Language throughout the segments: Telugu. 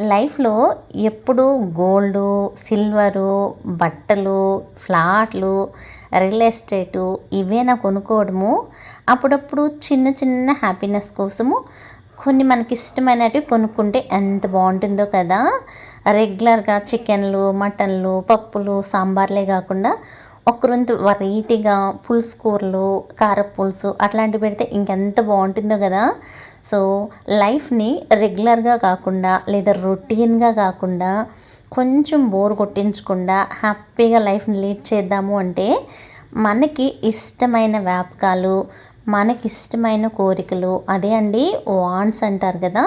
లైఫ్లో ఎప్పుడూ గోల్డు సిల్వరు బట్టలు ఫ్లాట్లు రియల్ ఎస్టేటు ఇవేనా కొనుక్కోవడము అప్పుడప్పుడు చిన్న చిన్న హ్యాపీనెస్ కోసము కొన్ని మనకి ఇష్టమైనవి కొనుక్కుంటే ఎంత బాగుంటుందో కదా. రెగ్యులర్గా చికెన్లు మటన్లు పప్పులు సాంబార్లే కాకుండా ఒక్కరొంతు వెరైటీగా పులుసు కూరలు కారపులుసు అట్లాంటివి పెడితే ఇంకెంత బాగుంటుందో కదా. సో లైఫ్ని రెగ్యులర్గా కాకుండా లేదా రొటీన్గా కాకుండా కొంచెం బోర్ కొట్టించకుండా హ్యాపీగా లైఫ్ని లీడ్ చేద్దాము అంటే మనకి ఇష్టమైన వ్యాపకాలు మనకి ఇష్టమైన కోరికలు అదే అండి వాన్స్ అంటారు కదా.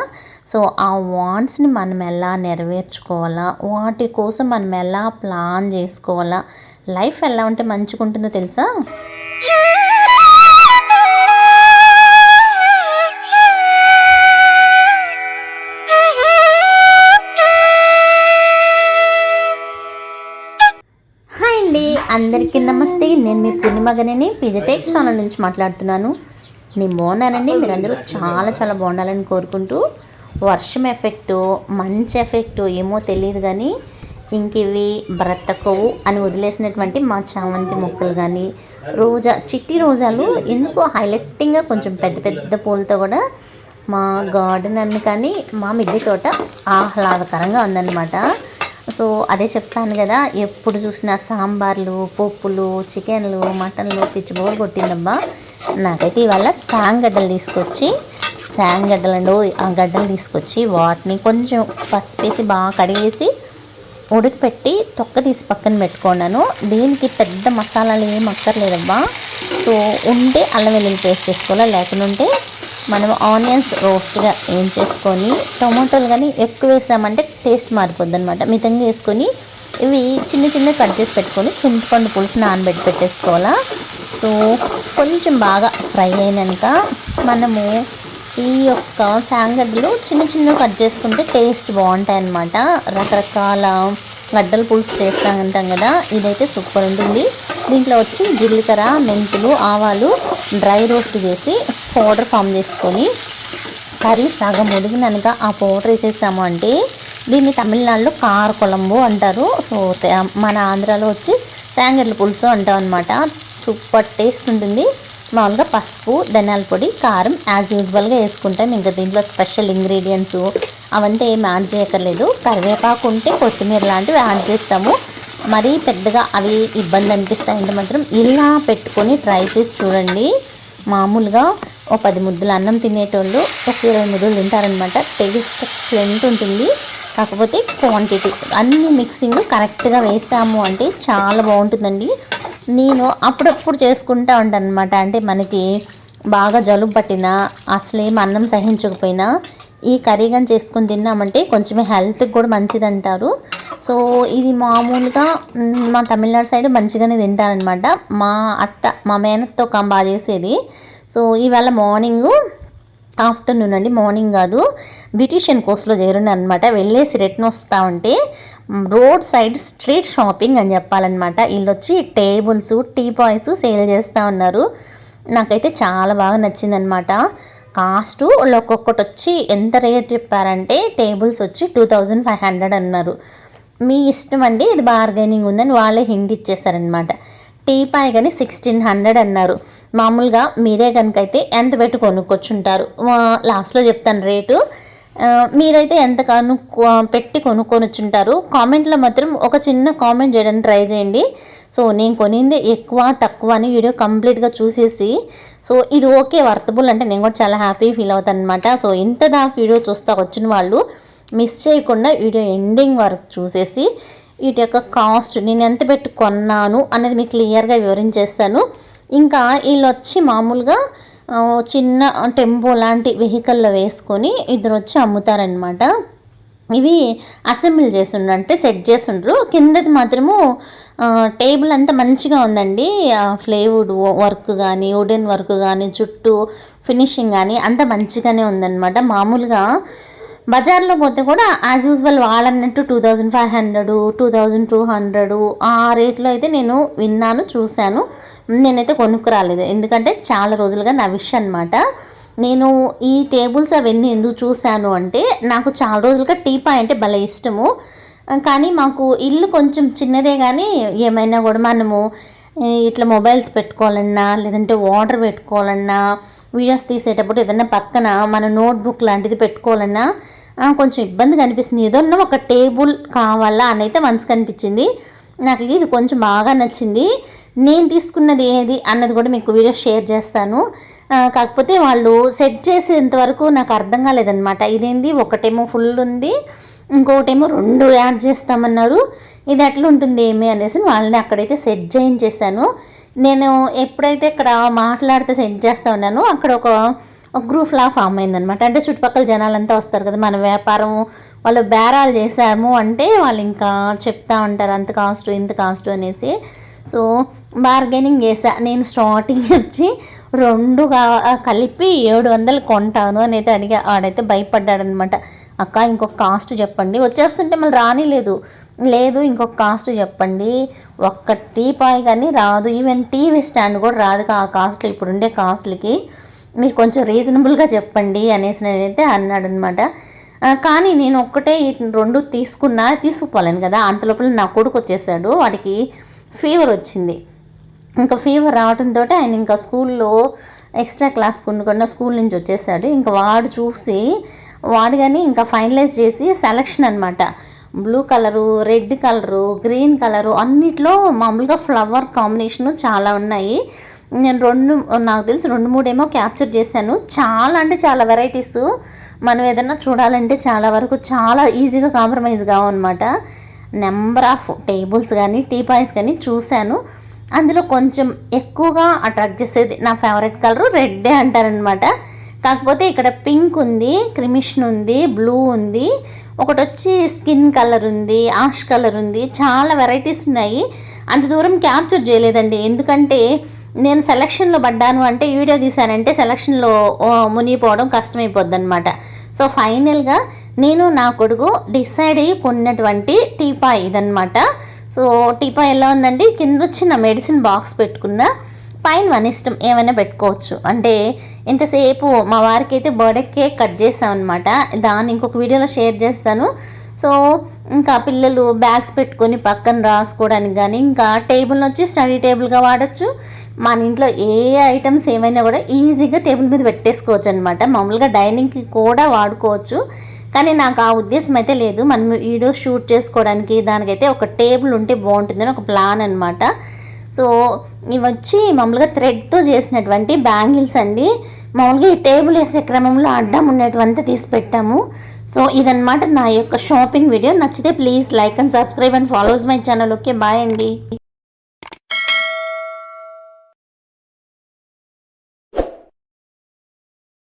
సో ఆ వాన్స్ని మనం ఎలా నెరవేర్చుకోవాలా? వాటి కోసం మనం ఎలా ప్లాన్ చేసుకోవాలా? లైఫ్ ఎలా ఉంటే మంచిగా ఉంటుందో తెలుసా? అందరికీ నమస్తే. నేను మీ పూర్ణిమగనని పిజటెక్ ఛానల్ నుంచి మాట్లాడుతున్నాను. నేను బాగున్నానండి మీరందరూ చాలా చాలా బాగుండాలని కోరుకుంటూ వర్షం ఎఫెక్టు మంచి ఎఫెక్టు ఏమో తెలియదు కానీ ఇంక ఇవి బ్రతకవు అని వదిలేసినటువంటి మా చామంతి మొక్కలు కానీ రోజా చిట్టి రోజాలు ఎందుకో హైలైటింగ్గా కొంచెం పెద్ద పెద్ద పూలతో కూడా మా గార్డెన్ అని కానీ మా మిద్దె తోట ఆహ్లాదకరంగా ఉందన్నమాట. సో అదే చెప్తాను కదా ఎప్పుడు చూసినా సాంబార్లు పప్పులు చికెన్లు మటన్లు పిచ్చి బోర్ కొట్టిందబ్బా. నాకైతే ఇవాళ సాంగడ్డలు తీసుకొచ్చి సాంగడ్డలు ఆ గడ్డలు తీసుకొచ్చి వాటిని కొంచెం పసుపేసి బాగా కడిగేసి ఉడకపెట్టి తొక్క తీసి పక్కన పెట్టుకున్నాను. దీనికి పెద్ద మసాలాలు ఏం అక్కర్లేదబ్బా. సో ఉంటే అల్లం వెల్లుల్లి పేస్ట్ చేసుకోవాలా లేకుంటే మనం ఆనియన్స్ రోస్ట్గా ఏం చేసుకొని టొమాటోలు కానీ ఎక్కువ వేసామంటే టేస్ట్ మారిపోద్ది అనమాట మితంగా వేసుకొని ఇవి చిన్న చిన్న కట్ చేసి పెట్టుకొని చింతపండు పులుసు నానబెట్టి పెట్టేసుకోవాలా? సో కొంచెం బాగా ఫ్రై అయినాక మనము ఈ యొక్క శాంగడ్డలు చిన్న చిన్న కట్ చేసుకుంటే టేస్ట్ బాగుంటాయి అన్నమాట రకరకాల గడ్డల పులుసు చేస్తా ఉంటాం కదా ఇదైతే సూపర్ ఉంటుంది. దీంట్లో వచ్చి జీలకర్ర మెంతులు ఆవాలు డ్రై రోస్ట్ చేసి పౌడర్ ఫామ్ చేసుకొని కర్రీ సగం ఉడికినాక ఆ పౌడర్ వేసేసాము అంటే దీన్ని తమిళనాడులో కార కొలంబు అంటారు. సో మన ఆంధ్రాలో వచ్చి తేంగర్ల పులుసు అంటాం అనమాట సూపర్ టేస్ట్ ఉంటుంది. మామూలుగా పసుపు ధనియాల పొడి కారం యాజ్ యూజువల్గా వేసుకుంటాం. ఇంకా దీంట్లో స్పెషల్ ఇంగ్రీడియంట్స్ అవంతా ఏం యాడ్ చేయక్కర్లేదు. కరివేపాకు ఉంటే కొత్తిమీర లాంటివి యాడ్ చేస్తాము. మరీ పెద్దగా అవి ఇబ్బంది అనిపిస్తాయంటే మాత్రం ఇలా పెట్టుకొని ట్రై చేసి చూడండి. మామూలుగా ఓ పది ముద్దలు అన్నం తినేటోళ్ళు ఒక ఇరవై ముద్దలు తింటారనమాట టేస్ట్ ఎక్సలెంట్ ఉంటుంది. కాకపోతే క్వాంటిటీ అన్ని మిక్సింగ్ కరెక్ట్గా వేసాము అంటే చాలా బాగుంటుందండి. నేను అప్పుడప్పుడు చేసుకుంటా ఉంటాను అనమాట అంటే మనకి బాగా జలుబు పట్టినా అసలేం అన్నం సహించకపోయినా ఈ కర్రీ కానీ చేసుకొని తిన్నామంటే కొంచెం హెల్త్కి కూడా మంచిది అంటారు సో ఇది మామూలుగా మా తమిళనాడు సైడ్ మంచిగానే తింటారనమాట మా అత్త మా మేనత్తో కంబా చేసేది. సో ఇవాళ మార్నింగ్ ఆఫ్టర్నూన్ అండి మార్నింగ్ కాదు. బ్యూటిషియన్ కోర్స్లో చేరున్నాను అనమాట వెళ్ళేసి రిటర్న్ వస్తూ ఉంటే రోడ్ సైడ్ స్ట్రీట్ షాపింగ్ అని చెప్పాలన్నమాట. వీళ్ళు వచ్చి టేబుల్స్ టీ పాయ్స్ సేల్ చేస్తూ ఉన్నారు. నాకైతే చాలా బాగా నచ్చిందనమాట కాస్ట్ ఒక్కొక్కటి వచ్చి ఎంత రేట్ చెప్పారంటే టేబుల్స్ వచ్చి టూ థౌజండ్ ఫైవ్ హండ్రెడ్ అన్నారు. మీ ఇష్టం అండి ఇది బార్గెనింగ్ ఉందని వాళ్ళే హింట్ ఇచ్చేసారనమాట టీ పాయ్ కానీ సిక్స్టీన్ హండ్రెడ్ అన్నారు. మామూలుగా మీరే కనుక అయితే ఎంత పెట్టి కొనుక్కొచ్చుంటారు? లాస్ట్లో చెప్తాను రేటు. మీరైతే ఎంత కను పెట్టి కొనుక్కొని వచ్చుంటారు కామెంట్లో మాత్రం ఒక చిన్న కామెంట్ చేయడానికి ట్రై చేయండి. సో నేను కొనింది ఎక్కువ తక్కువ అని వీడియో కంప్లీట్గా చూసేసి సో ఇది ఓకే వర్తబుల్ అంటే నేను కూడా చాలా హ్యాపీ ఫీల్ అవుతాను అనమాట సో ఇంత దాకా వీడియో చూస్తా వచ్చిన వాళ్ళు మిస్ చేయకుండా వీడియో ఎండింగ్ వరకు చూసేసి వీటి యొక్క కాస్ట్ నేను ఎంత పెట్టి కొన్నాను అనేది మీకు క్లియర్గా వివరించేస్తాను. ఇంకా వీళ్ళు వచ్చి మామూలుగా చిన్న టెంపో లాంటి వెహికల్లో వేసుకొని ఇద్దరు వచ్చి అమ్ముతారనమాట ఇవి అసెంబ్లీ చేసిండ్రు అంటే సెట్ చేసిండ్రు కిందది మాత్రము టేబుల్ అంతా మంచిగా ఉందండి. ఫ్లేవుడ్ వర్క్ కానీ వుడెన్ వర్క్ కానీ చుట్టూ ఫినిషింగ్ కానీ అంత మంచిగానే ఉందన్నమాట. మామూలుగా బజార్లో పోతే కూడా as usual వాళ్ళన్నట్టు two thousand five hundred two thousand two hundred ఆ రేట్లో అయితే నేను విన్నాను చూశాను. నేనైతే కొనుక్కు రాలేదు. ఎందుకంటే చాలా రోజులుగా నా విష్ అనమాట నేను ఈ టేబుల్స్ అవన్నీ ఎందుకు చూశాను అంటే నాకు చాలా రోజులుగా టీపాయ్ అంటే భలే ఇష్టము. కానీ మాకు ఇల్లు కొంచెం చిన్నదే కానీ ఏమైనా కూడా మనము ఇట్లా మొబైల్స్ పెట్టుకోవాలన్నా లేదంటే వాటర్ పెట్టుకోవాలన్నా వీడియోస్ తీసేటప్పుడు ఏదన్నా పక్కన మన నోట్బుక్ లాంటిది పెట్టుకోవాలన్నా కొంచెం ఇబ్బందిగా అనిపిస్తుంది. ఏదన్నా ఒక టేబుల్ కావాలా అని అయితే మనసు కనిపించింది నాకు ఇది కొంచెం బాగా నచ్చింది. నేను తీసుకున్నది ఏది అన్నది కూడా మీకు వీడియో షేర్ చేస్తాను. కాకపోతే వాళ్ళు సెట్ చేసేంత వరకు నాకు అర్థం కాలేదన్నమాట. ఇదేంది? ఒకటేమో ఫుల్ ఉంది. ఇంకొకటేమో రెండు యాడ్ చేస్తామన్నారు. ఇది ఎట్లా ఉంటుంది ఏమి అనేసి వాళ్ళని అక్కడైతే సెట్ చేయించేసాను నేను ఎప్పుడైతే ఇక్కడ మాట్లాడితే సెట్ చేస్తా ఉన్నానో అక్కడ ఒక ఒక గ్రూప్ లా ఫామ్ అయిందనమాట అంటే చుట్టుపక్కల జనాలంతా వస్తారు కదా మన వ్యాపారం వాళ్ళు బేరాలు చేసాము అంటే వాళ్ళు ఇంకా చెప్తా ఉంటారు అంత కాస్ట్ ఇంత కాస్ట్ అనేసి. సో బార్గెనింగ్ చేశా. నేను స్టార్టింగ్ వచ్చి రెండు కలిపి ఏడు వందలు కొంటాను అని అయితే అడిగా. ఆడైతే భయపడ్డాడనమాట అక్క ఇంకొక కాస్ట్ చెప్పండి. వచ్చేస్తుంటే మళ్ళీ రానిలేదు లేదు. ఇంకొక కాస్ట్ చెప్పండి. ఒక్క టీ పాయ్ కానీ రాదు. ఈవెన్ టీవీ స్టాండ్ కూడా రాదు ఆ కాస్ట్లు ఇప్పుడు ఉండే కాస్ట్లకి మీరు కొంచెం రీజనబుల్గా చెప్పండి అనేసి నేనైతే అన్నాడనమాట కానీ నేను ఒక్కటే రెండు తీసుకున్నా తీసుకుపోలేను కదా. అంతలోపల నా కొడుకు వచ్చేసాడు. వాడికి ఫీవర్ వచ్చింది. ఇంకా ఫీవర్ రావడంతో ఆయన ఇంకా స్కూల్లో ఎక్స్ట్రా క్లాస్ కొనుక్కున్న స్కూల్ నుంచి వచ్చేసాడు. ఇంకా వాడు చూసి వాడుగాని ఇంకా ఫైనలైజ్ చేసి సెలక్షన్ అనమాట blue colour red colour green colour అన్నిట్లో మామూలుగా ఫ్లవర్ కాంబినేషను చాలా ఉన్నాయి. నేను రెండు నాకు తెలిసి రెండు మూడేమో క్యాప్చర్ చేశాను. చాలా అంటే చాలా వెరైటీస్. మనం ఏదైనా చూడాలంటే చాలా వరకు చాలా ఈజీగా కాంప్రమైజ్ కావన్నమాట నెంబర్ ఆఫ్ టేబుల్స్ కానీ టీ పాయ్స్ కానీ చూశాను. అందులో కొంచెం ఎక్కువగా అట్రాక్ట్ చేసేది నా ఫేవరెట్ కలర్ రెడ్డే అంటారనమాట కాకపోతే ఇక్కడ పింక్ ఉంది క్రిమిషన్ ఉంది బ్లూ ఉంది. ఒకటి వచ్చి స్కిన్ కలర్ ఉంది ఆష్ కలర్ ఉంది. చాలా వెరైటీస్ ఉన్నాయి. అంత దూరం క్యాప్చర్ చేయలేదండి. ఎందుకంటే నేను సెలక్షన్లో పడ్డాను అంటే వీడియో తీశానంటే సెలక్షన్లో మునిగిపోవడం కష్టమైపోద్ది అనమాట సో ఫైనల్గా నేను నా కొడుకు డిసైడ్ అయ్యి కొన్నటువంటి టీపా ఇదనమాట సో టీపా ఎలా ఉందండి? కింద వచ్చిన మెడిసిన్ బాక్స్ పెట్టుకున్నా. పైన మన ఇష్టం ఏమైనా పెట్టుకోవచ్చు. అంటే ఇంతసేపు మా వారికి అయితే బర్త్డే కేక్ కట్ చేసామన్నమాట దాన్ని ఇంకొక వీడియోలో షేర్ చేస్తాను. సో ఇంకా పిల్లలు బ్యాగ్స్ పెట్టుకొని పక్కన రాసుకోవడానికి కానీ ఇంకా టేబుల్ వచ్చి స్టడీ టేబుల్గా వాడచ్చు. మన ఇంట్లో ఏ ఐటమ్స్ ఏమైనా కూడా ఈజీగా టేబుల్ మీద పెట్టేసుకోవచ్చు అనమాట మామూలుగా డైనింగ్కి కూడా వాడుకోవచ్చు. కానీ నాకు ఆ ఉద్దేశం అయితే లేదు. మనం వీడియో షూట్ చేసుకోవడానికి దానికైతే ఒక టేబుల్ ఉంటే బాగుంటుందని ఒక ప్లాన్ అనమాట సో ఇవి వచ్చి మామూలుగా థ్రెడ్తో చేసినటువంటి బ్యాంగిల్స్ అండి. మామూలుగా ఈ టేబుల్ వేసే క్రమంలో అడ్డం ఉన్నటువంటి తీసి పెట్టాము. సో ఇదనమాట నా యొక్క షాపింగ్ వీడియో. నచ్చితే please like and subscribe and follows my channel. Okay bye అండి.